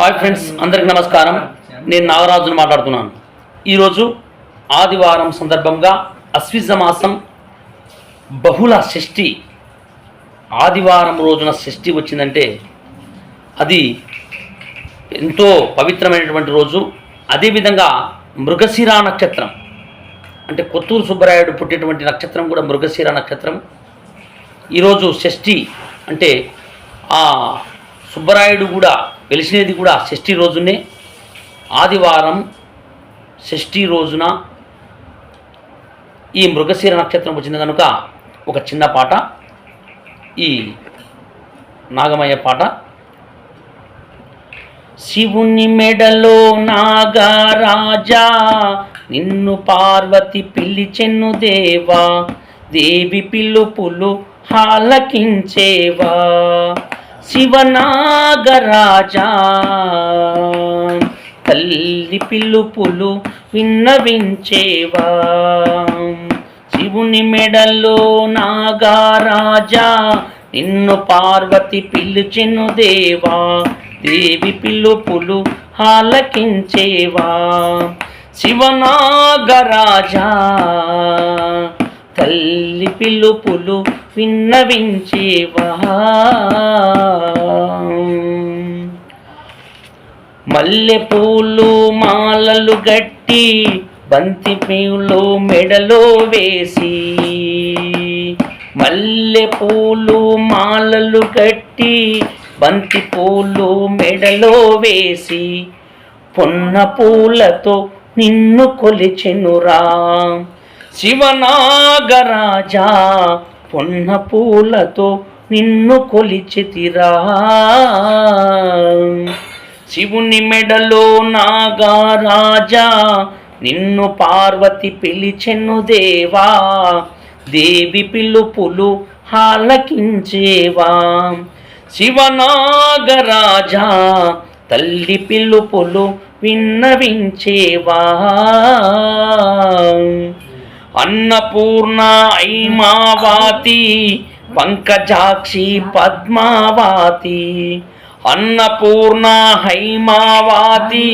Hi friends అందరికి నమస్కారం. నేను నాగరాజును మాట్లాడుతున్నాను. ఈరోజు ఆదివారం సందర్భంగా అశ్విజ మాసం బహుళ షష్ఠి ఆదివారం రోజున షష్ఠి వచ్చిందంటే అది ఎంతో పవిత్రమైనటువంటి రోజు. అదేవిధంగా మృగశిరా నక్షత్రం అంటే కొత్తూరు సుబ్బరాయుడు పుట్టినటువంటి నక్షత్రం కూడా మృగశిర నక్షత్రం. ఈరోజు షష్ఠి అంటే ఆ సుబ్బరాయుడు కూడా వెలిసినది కూడా షష్ఠి రోజునే. ఆదివారం షష్ఠి రోజున ఈ మృగశీర నక్షత్రం వచ్చింది కనుక ఒక చిన్న పాట ఈ నాగమయ్య పాట. శివుని మెడలో నాగరాజా నిన్ను పార్వతి పిలిచెను దేవా దేవి పిలుపులు హాలకించేవా. శివనాగరాజా. తల్లి పిలుపులు విన్నవించేవా. శివుని మెడలో నాగారాజా. నిన్ను పార్వతి పిలిచెను దేవా. దేవి పిలుపులు ఆలకించేవా. శివనాగరాజా. తల్లి పిలుపులు విన్నవించేవా. మల్లె పూలు మాలలు గట్టి బంతి పూలు మెడలో వేసి మల్లె పూలు మాలలు కట్టి బంతి పూలు మెడలో వేసి పొన్న పూలతో నిన్ను కొలిచెనురా. శివనాగరాజా పొన్న పూలతో నిన్ను కొలిచితిరా. శివుని మెడలో నాగారాజా నిన్ను పార్వతి పిలిచెను దేవా దేవి పిలుపులు హాలకించేవా శివనాగరాజా తల్లి పిలుపులు విన్నవించేవా. అన్నపూర్ణ ఐమావాతి పంకజాక్షి పద్మావాతి అన్నపూర్ణ హైమావాతి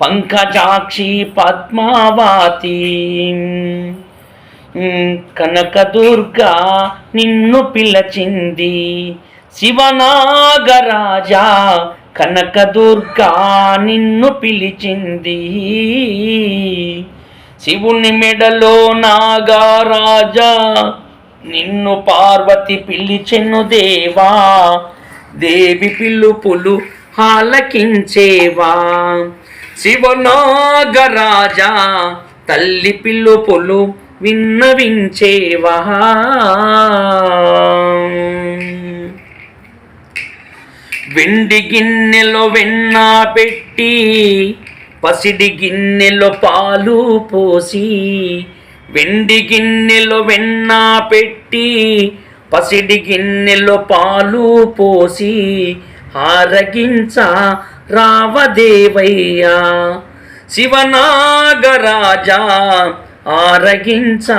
పంకజాక్షి పద్మావాతి కనకదుర్గా నిన్ను పిలచింది శివనాగరాజా కనకదుర్గా నిన్ను పిలిచింది శివుని మెడలో నాగారాజా నిన్ను పార్వతి పిలిచెను దేవా దేవి పిలుపులు హాలకించేవా శివనాగరాజా తల్లి పిలుపులు విన్నవించేవా. వెండి గిన్నెలో వెన్న పెట్టి పసిడి గిన్నెలో పాలు పోసి వెండి గిన్నెలో వెన్న పెట్టి పసిడి గిన్నెలో పాలు పోసి ఆరగించ రావదేవయ్యా. శివనాగరాజా ఆరగించ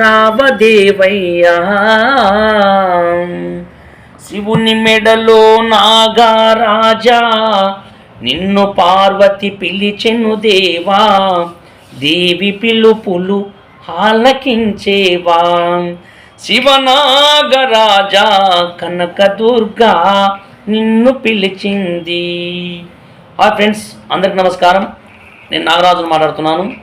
రావదేవయ్యా. శివుని మెడలో నాగారాజా నిన్ను పార్వతి పిలిచెను దేవా. దేవి పిలుపులు ఆలకించేవా. శివనాగరాజా కనకదుర్గా నిన్ను పిలిచింది. ఆ ఫ్రెండ్స్ అందరికి నమస్కారం. నేను నాగరాజును మాట్లాడుతున్నాను.